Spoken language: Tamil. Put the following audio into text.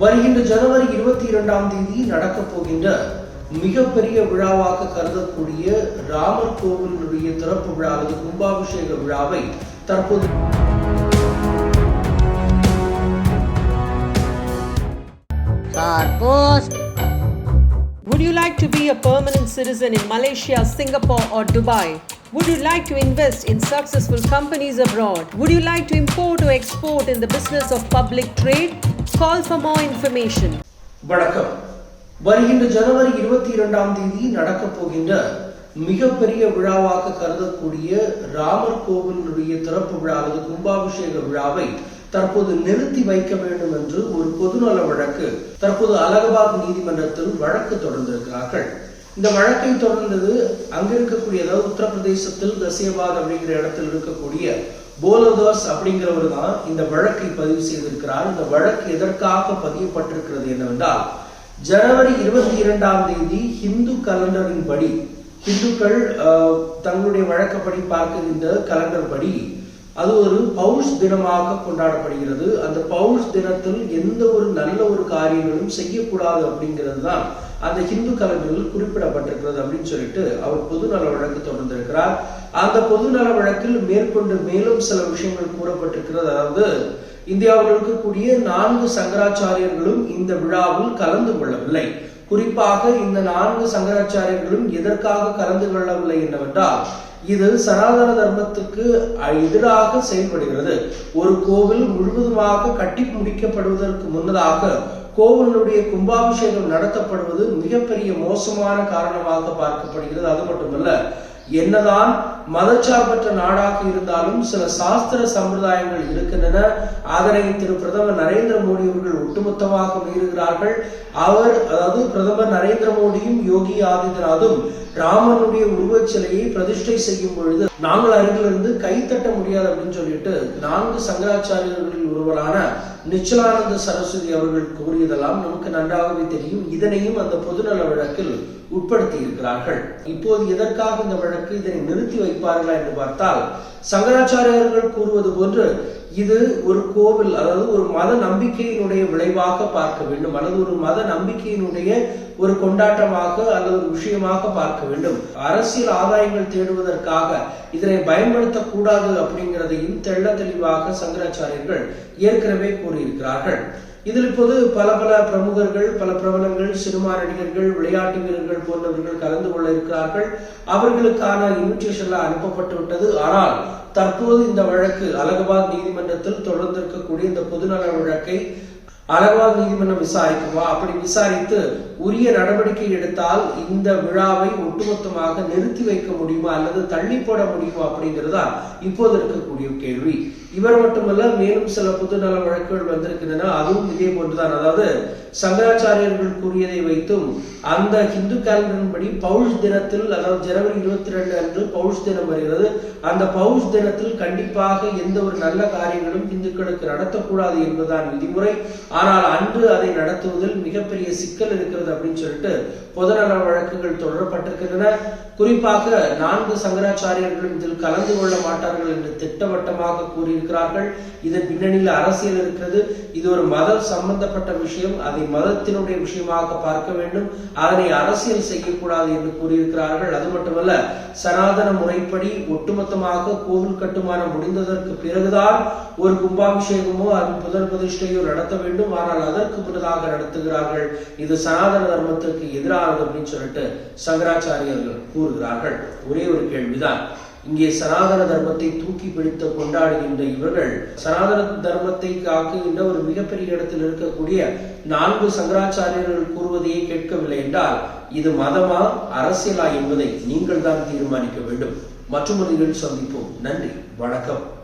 வருகின்ற ஜனவரி இருபத்தி இரண்டாம் தேதி நடக்கப் போகின்ற மிகப்பெரிய விழாவாக கருதக்கூடிய ராமர் கோவிலுடைய திறப்பு விழா அல்லது கும்பாபிஷேக விழாவை தற்போது Would you like to be a permanent citizen in Malaysia, Singapore, or Dubai? Would you like to invest in successful companies abroad? Would you like to import or export in the business of public trade? Call for more information வணக்கம். வருகின்ற ஜனவரி இருபத்தி இரண்டாம் தேதி நடக்கப் போகின்ற மிகப்பெரிய விழாவாக கருதக்கூடிய ராமர் கோவிலுடைய திறப்பு விழா அல்லது கும்பாபிஷேக விழாவை தற்போது நிறுத்தி வைக்க வேண்டும் என்று ஒரு பொதுநல வழக்கு தற்போது அலகாபாத் நீதிமன்றத்தில் வழக்கு தொடர்ந்திருக்கிறார்கள். இந்த வழக்கை தொடர்ந்தது அங்க இருக்கக்கூடிய அதாவது உத்தரப்பிரதேசத்தில் கசியபாத் அப்படிங்கிற இடத்தில் இருக்கக்கூடிய போலோதாஸ் அப்படிங்கிறவர் தான் இந்த வழக்கை பதிவு செய்திருக்கிறார். இந்த வழக்கு எதற்காக பதியப்பட்டிருக்கிறது என்னவென்றால் ஜனவரி இருபத்தி இரண்டாம் தேதி ஹிந்து கலண்டரின் படி ஹிந்துக்கள் தங்களுடைய வழக்கப்படி பார்க்கின்ற கலண்டர் படி அது ஒரு பௌஷ் தினமாக கொண்டாடப்படுகிறது. அந்த பௌஷ் தினத்தில் எந்த ஒரு நல்ல ஒரு காரியங்களும் செய்யக்கூடாது அப்படிங்கிறது தான் அந்த ஹிந்து கலண்டரில் குறிப்பிடப்பட்டிருக்கிறது அப்படின்னு சொல்லிட்டு அவர் பொதுநல வழக்கு தொடர்ந்திருக்கிறார். அந்த பொதுநல வழக்கில் மேற்கொண்டு மேலும் சில விஷயங்கள் கூறப்பட்டிருக்கிறது. அதாவது இந்தியாவில் இருக்கக்கூடிய நான்கு சங்கராச்சாரியர்களும் இந்த விழாவில் கலந்து கொள்ளவில்லை. குறிப்பாக இந்த நான்கு சங்கராச்சாரியர்களும் எதற்காக கலந்து கொள்ளவில்லை என்னவென்றால் இது சனாதன தர்மத்துக்கு எதிராக செயல்படுகிறது. ஒரு கோவில் முழுவதுமாக கட்டி முடிக்கப்படுவதற்கு முன்னதாக கோவிலுடைய கும்பாபிஷேகம் நடத்தப்படுவது மிகப்பெரிய மோசமான காரணமாக பார்க்கப்படுகிறது. அது மட்டுமல்ல என்னதான் மதச்சார்பற்ற நாடாக இருந்தாலும் சில சாஸ்திர சம்பிரதாயங்கள் இருக்கின்றன. அதனை திரு பிரதமர் நரேந்திர மோடி அவர்கள் ஒட்டுமொத்தமாக மீறுகிறார்கள் அவர் அதாவது பிரதமர் நரேந்திர மோடியும் யோகி ஆதித்யநாதும் ராமனுடைய உருவச் சிலையை பிரதிஷ்டை செய்யும் பொழுது நாங்கள் அருகிலிருந்து கைத்தட்ட முடியாது அப்படின்னு சொல்லிட்டு நான்கு சங்கராச்சாரியர்களில் ஒருவரான நிச்சலானந்த சரஸ்வதி அவர்கள் கூறியதெல்லாம் நமக்கு நன்றாகவே தெரியும். இதனையும் அந்த பொதுநல வழக்கில் உட்படுத்தி இருக்கிறார்கள். இப்போது எதற்காக இந்த வழக்கு இதனை நிறுத்தி வைப்பார்களா என்று பார்த்தால் சங்கராச்சாரியர்கள் கூறுவது போன்று இது ஒரு கோவில் அதாவது ஒரு மத நம்பிக்கையினுடைய விளைவாக பார்க்க வேண்டும் அல்லது ஒரு மத நம்பிக்கையினுடைய ஒரு கொண்டாட்டமாக அல்லது ஒரு விஷயமாக பார்க்க வேண்டும். அரசியல் ஆதாயங்கள் தேடுவதற்காக இதனை பயன்படுத்தக்கூடாது அப்படிங்கிறதையும் தெள்ள தெளிவாக சங்கராச்சாரியர்கள் ஏற்கனவே கூறியிருக்கிறார்கள். இதில் இப்போது பல பல பிரமுகர்கள் பல பிரபலங்கள் சினிமா நடிகர்கள் விளையாட்டு வீரர்கள் போன்றவர்கள் கலந்து கொள்ள இருக்கிறார்கள். அவர்களுக்கான இன்விடேஷன்லாம் அனுப்பப்பட்டு விட்டது. ஆனால் தற்போது இந்த வழக்கு அலகாபாத் நீதிமன்றத்தில் தொடர்ந்திருக்கக்கூடிய இந்த பொதுநல வழக்கை அலகாபாத் நீதிமன்றம் விசாரிக்குமா? அப்படி விசாரித்து உரிய நடவடிக்கை எடுத்தால் இந்த விழாவை ஒட்டுமொத்தமாக நிறுத்தி வைக்க முடியுமா அல்லது தள்ளி போட முடியுமா அப்படிங்கிறதா இப்போது இருக்கக்கூடிய கேள்வி. இவர் மட்டுமல்ல மேலும் சில பொதுநல வழக்குகள் வந்திருக்கின்றன. அதுவும் இதே போன்றுதான். அதாவது சங்கராச்சாரியர்கள் கூறியதை வைத்தும் அந்த ஹிந்து கேலண்டரின் படி பௌஷ் தினத்தில் அதாவது ஜனவரி இருபத்தி ரெண்டு அன்று பௌஷ் தினம் வருகிறது. அந்த பௌஷ் தினத்தில் கண்டிப்பாக எந்த ஒரு நல்ல காரியங்களும் இந்துக்களுக்கு நடத்தக்கூடாது என்பதுதான் விதிமுறை. ஆனால் அன்று அதை நடத்துவதில் மிகப்பெரிய சிக்கல் இருக்கிறது அப்படின்னு சொல்லிட்டு பொதுநல வழக்குகள் தொடரப்பட்டிருக்கின்றன. குறிப்பாக நான்கு சங்கராச்சாரியர்களும் இதில் கலந்து கொள்ள மாட்டார்கள் என்று திட்டவட்டமாக இருக்கிறார்கள் இதன் பின்னணியில் அரசியல் இருக்கிறது. இது ஒரு மத சம்பந்தப்பட்ட விஷயம். அதை மதத்தினுடைய விஷயமாக பார்க்க வேண்டும். அதனை அரசியல் செய்யக்கூடாது என்று கூறியிருக்கிறார்கள். அது மட்டுமல்ல சனாதன முறைப்படி ஒட்டுமொத்தமாக கோவில் கட்டுமானம் முடிந்ததற்கு பிறகுதான் ஒரு கும்பாபிஷேகமோ அதன் புதர் பிரதிஷ்டையோ நடத்த வேண்டும். ஆனால் அதற்கு முன்னதாக நடத்துகிறார்கள். இது சனாதன தர்மத்திற்கு எதிரானது அப்படின்னு சொல்லிட்டு சங்கராச்சாரியர்கள் கூறுகிறார்கள். ஒரே ஒரு கேள்விதான். இங்கே சனாதன தர்மத்தை தூக்கி பிடித்து கொண்டாடுகின்ற இவர்கள் சனாதன தர்மத்தை காக்குகின்ற ஒரு மிகப்பெரிய இடத்தில் இருக்கக்கூடிய நான்கு சங்கராச்சாரியர்கள் கூறுவதையே கேட்கவில்லை என்றால் இது மதமா அரசியலா என்பதை நீங்கள் தான் தீர்மானிக்க வேண்டும். மற்றும் நிகழ்ச்சி சந்திப்போம். நன்றி. வணக்கம்.